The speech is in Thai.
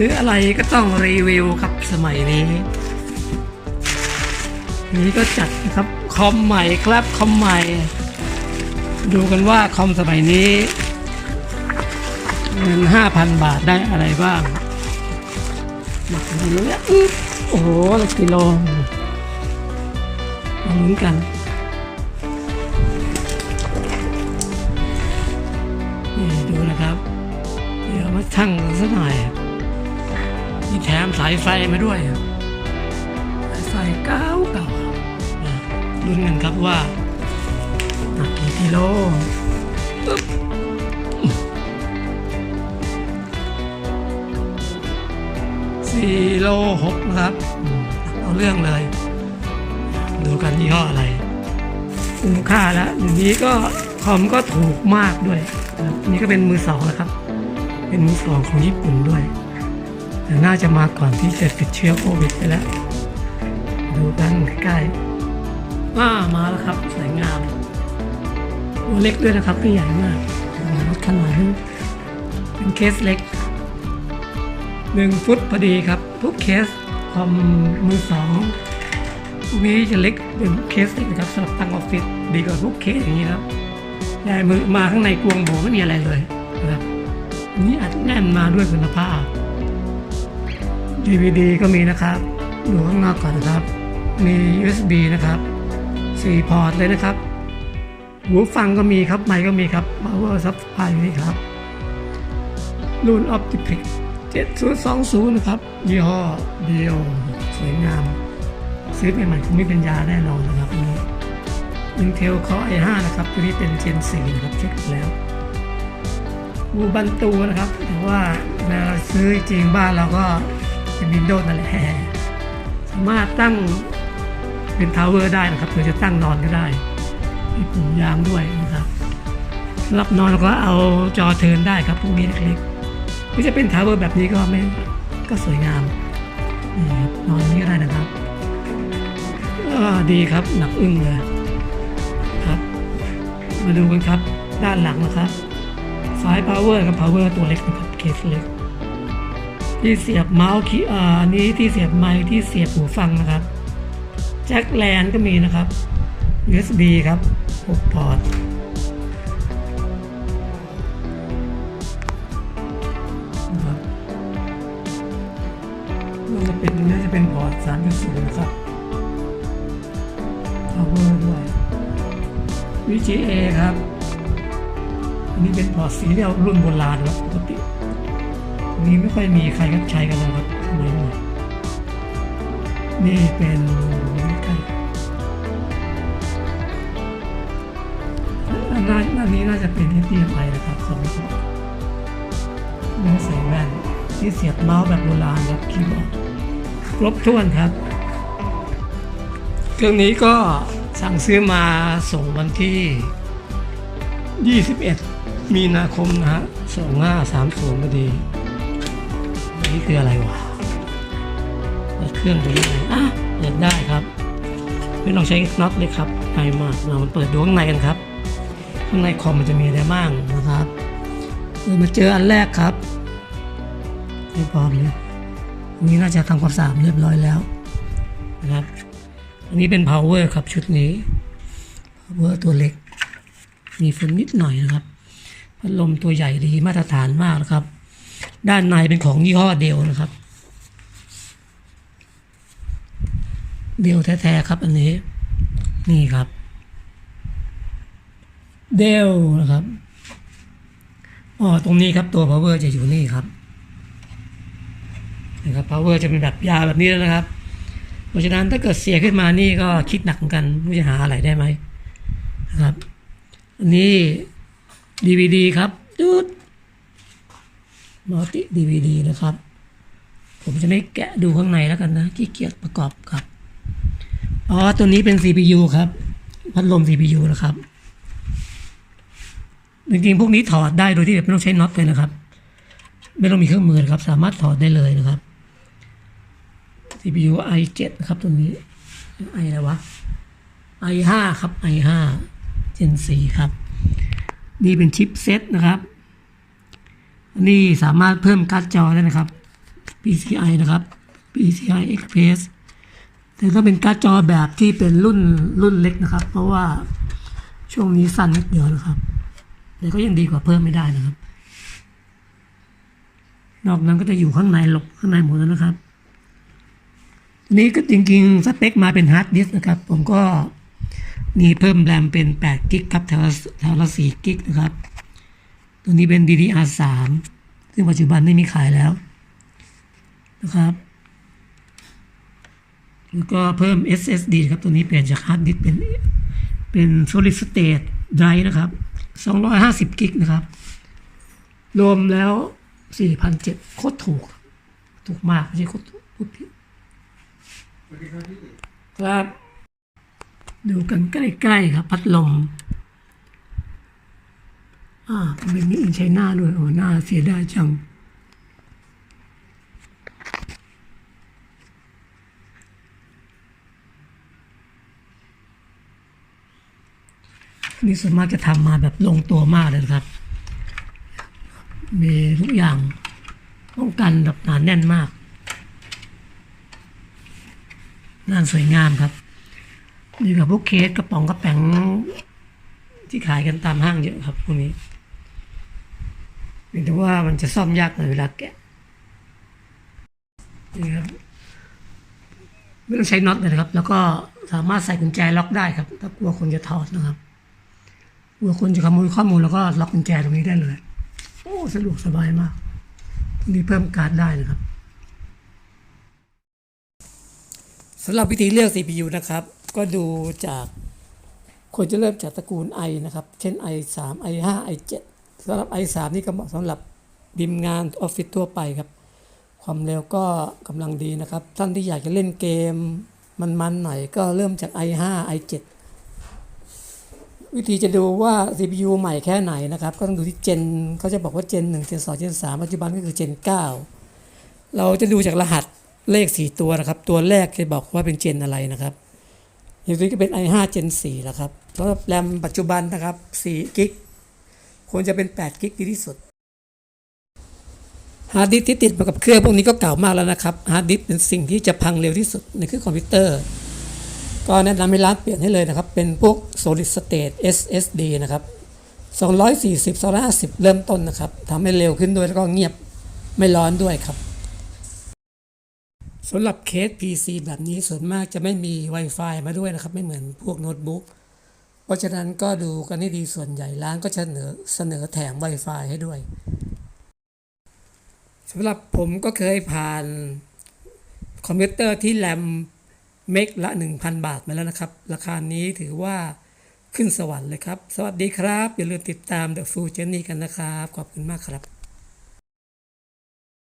ซื้ออะไรก็ต้องรีวิวครับสมัยนี้ นี้ก็จัดนะครับคอมใหม่ครับคอมใหม่ ดูกันว่าคอมสมัยนี้เงินห้าพันบาทได้อะไรบ้างมาดูเลยอื้อโอ้โหลักกิโลมาลุ้นกันนี่ดูนะครับ เดี๋ยวมาชั่งกันสักหน่อย มีแถมสายไฟมาด้วยสายไฟเก้าเก่าอะลุ้นกันครับว่าหนักกี่กิโลสี่โลหกนะครับ เอาเรื่องเลย ดูกันยี่ห้ออะไรคุ้มค่าแล้วเดี๋ยวนี้ก็คอมก็ถูกมากด้วย นี่ก็เป็นมือสองนะครับ เป็นมือสองของญี่ปุ่นด้วย น่าจะมาก่อนที่จะติดเชื้อโควิดไปแล้ว ดูกันใกล้ๆอ่ามาแล้วครับ สวยงามตัวเล็กด้วยนะครับไม่ใหญ่มากรถขนาดเป็นเคสเล็กหนึ่งฟุตพอดีครับทุกเคสคอมมือสองพวกนี้จะเล็กเป็นเคสเล็กนะครับสำหรับตั้งออฟฟิศดีกว่าทุกเคสอย่างนี้ครับยายมือมาข้างในกวงโบไม่มีอะไรเลยนะครับนนี้อัดแน่นมาด้วยคุณภาพ DVD ก็มีนะครับดูข้างนอกก่อนนะครับ มี USB นะครับ4พอร์ตเลยนะครับ หูฟังก็มีครับ ไมค์ก็มีครับ power supply นี่ครับ รุ่น Optipix 7020 นะครับ ยี่ห้อเดียว สวยงาม ซื้อใหม่ๆคงไม่เป็นยาแน่นอนนะครับอันนี้ Intel Core i5 นะครับตัวนี้เป็น Gen 4นะครับเช็คแล้วอูบันตูนะครับแต่ว่าเวลาเราซื้อจริงบ้านเราก็ เป็น Windows นั่นแหละสามารถตั้งเป็นทาวเวอร์ได้นะครับหรือจะตั้งนอนก็ได้ มีปุ่มยางด้วยนะครับสำหรับนอนเราก็เอาจอเทินได้ครับพวกนี้เล็กๆหรือจะเป็นทาวเวอร์แบบนี้ก็ไม่ก็สวยงามนี่ครับนอนนี้ก็ได้นะครับดีครับหนักอึ้งเลยครับ มาดูกันครับด้านหลังนะครับสาย power กับ power ตัวเล็กนะครับเคสเล็ก ที่เสียบเมาส์คีย์อ่าอันนี้ที่เสียบไมค์ที่เสียบหูฟังนะครับแจ็คแลนก็มีนะครับ USB ครับ 6 พอร์ตนะครับน่าจะเป็นน่าจะเป็นพอร์ต3.0นะครับ power ด้วย VGA ครับ อันนี้เป็นพอร์ตสีเรียลรุ่นโบราณครับปกติ นนี้ไม่ค่อยมีใครก็ใช้กันแล้วครับสมัยใหม่นี่เป็นใกล้อันนั้นอันนี้น่าจะเป็น HDMI นะครับสองพอร์ตไม่ใส่แว่นที่เสียบเมาส์แบบโบราณครับคีย์บอร์ดครบถ้วนครับ เครื่องนี้ก็สั่งซื้อมาส่งวันที่ 21 มีนาคมนะฮะ2530พอดี นี่คืออะไรวะเครื่องไปยังไงอะเปิดได้ครับไม่ต้องใช้น็อตเลยครับง่ายมากเรามาเปิดดูข้างในกันครับ ข้างในคอมมันจะมีอะไรบ้างนะครับเรามาเจออันแรกครับไม่พร้อมเลยอันนี้น่าจะทำความสะอาดเรียบร้อยแล้วนะครับ อันนี้เป็น power ครับชุดนี้ power ตัวเล็ก มีฝุ่นนิดหน่อยนะครับ พัดลมตัวใหญ่ดีมาตรฐานมากนะครับ ด้านในเป็นของยี่ห้อเดลนะครับ เดลแท้ๆครับอันนี้ นี่ครับ เดลนะครับอ๋อตรงนี้ครับตัว power จะอยู่นี่ครับนะครับ power จะเป็นแบบยาวแบบนี้แล้วนะครับ เพราะฉะนั้นถ้าเกิดเสียขึ้นมานี่ก็คิดหนักเหมือนกันไม่รู้จะหาอะไรได้ไหมนะครับ อันนี้ DVD ครับจุด มัลติ DVD นะครับ ผมจะไม่แกะดูข้างในแล้วกันนะขี้เกียจประกอบครับ อ๋อ ตัวนี้เป็น CPU ครับ พัดลม CPU นะครับ จริงๆ พวกนี้ถอดได้โดยที่แบบไม่ต้องใช้น็อตเลยนะครับ ไม่ต้องมีเครื่องมือนะครับ สามารถถอดได้เลยนะครับ CPU i7 นะครับตัวนี้ i อะไรวะ i5 ครับ i5 Gen 4ครับ นี่เป็นชิปเซตนะครับ นี่สามารถเพิ่มการ์ดจอได้นะครับ PCI นะครับ PCI Express แต่ก็เป็นการ์ดจอแบบที่เป็นรุ่นรุ่นเล็กนะครับ เพราะว่าช่วงนี้สั้นนิดเดียวนะครับ แต่ก็ยังดีกว่าเพิ่มไม่ได้นะครับ นอกนั้นก็จะอยู่ข้างในหลบข้างในหมดแล้วนะครับนี้ก็จริงๆ สเปคมาเป็นฮาร์ดดิสก์นะครับ ผมก็มีเพิ่มแรมเป็น8กิกครับแถวละแถวละ4กิกนะครับ ตัวนี้เป็น DDR3 ซึ่งปัจจุบันไม่มีขายแล้วนะครับ แล้วก็เพิ่ม SSD ครับ ตัวนี้เปลี่ยนจากฮาร์ดดิสเป็นเป็น solid state drive นะครับ 250 กิกนะครับ รวมแล้ว 4,700โคตรถูก ถูกมาก ไม่ใช่โคตรถูกพูดผิดครับ ดูกันใกล้ ๆ ครับ พัดลม อ่าเป็นมีอินใช้หน้าด้วยโอ้หน้าเสียดายจังนี่ส่วนมากจะทำมาแบบลงตัวมากเลยครับ มีทุกอย่างป้องกันแบบหนาแน่นมากงานสวยงามครับนี่กับพวกเคสกระป๋องกระแป๋งที่ขายกันตามห้างเยอะครับพวกนี้ ยงแต่ว่ามันจะซ่อมยากหน่อยเวลาแกะนี่ครับไม่ต้องใช้น็อตเลยนะครับ แล้วก็สามารถใส่กุญแจล็อกได้ครับ ถ้ากลัวคนจะถอดนะครับกลัวคนจะขโมยข้อมูลแล้วก็ล็อกกุญแจตรงนี้ได้เลย โอ้สะดวกสบายมากตรงนี้เพิ่มการ์ดได้นะครับสำหรับวิธีเลือก CPU นะครับ ก็ดูจากควรจะเริ่มจากตระกูล i นะครับ เช่น i3 i5 i7 สำหรับ i3 นี่ก็เหมาะสำหรับบิมงานออฟฟิศทั่วไปครับ ความเร็วก็กำลังดีนะครับ ท่านที่อยากจะเล่นเกม มันๆหน่อยก็เริ่มจาก i5 i7 วิธีจะดูว่า CPU ใหม่แค่ไหนนะครับ ก็ต้องดูที่เจนเขาจะบอกว่าเจน1เจน2เจน3ปัจจุบันก็คือเจน9 เราจะดูจากรหัสเลข 4 ตัวนะครับ ตัวแรกจะบอกว่าเป็นเจนอะไรนะครับอย่างนี้ก็เป็น i5 เจน4แล้วครับสำหรับแรมปัจจุบันนะครับ4กิก ควรจะเป็น 8 กิกดีที่สุดฮาร์ดดิสก์ที่ติดมากับเครื่องพวกนี้ก็เก่ามากแล้วนะครับฮาร์ดดิสก์เป็นสิ่งที่จะพังเร็วที่สุดในเครื่องคอมพิวเตอร์ ก็แนะนำให้ร้านเปลี่ยนให้เลยนะครับ เป็นพวก solid state SSD นะครับ240 250 เริ่มต้นนะครับทำให้เร็วขึ้นด้วยแล้วก็เงียบไม่ร้อนด้วยครับสำหรับเคส PC แบบนี้ส่วนมากจะไม่มี Wi-Fi มาด้วยนะครับ ไม่เหมือนพวกโน้ตบุ๊ก เพราะฉะนั้นก็ดูกันให้ดีส่วนใหญ่ร้านก็จะเสนอเสนอแถม Wi-Fi ให้ด้วยสำหรับผมก็เคยผ่านคอมพิวเตอร์ที่แรมเมกละ 1,000 บาทมาแล้วนะครับ ราคานี้ถือว่าขึ้นสวรรค์เลยครับ สวัสดีครับ อย่าลืมติดตาม The Full Journey กันนะครับ ขอบคุณมากครับ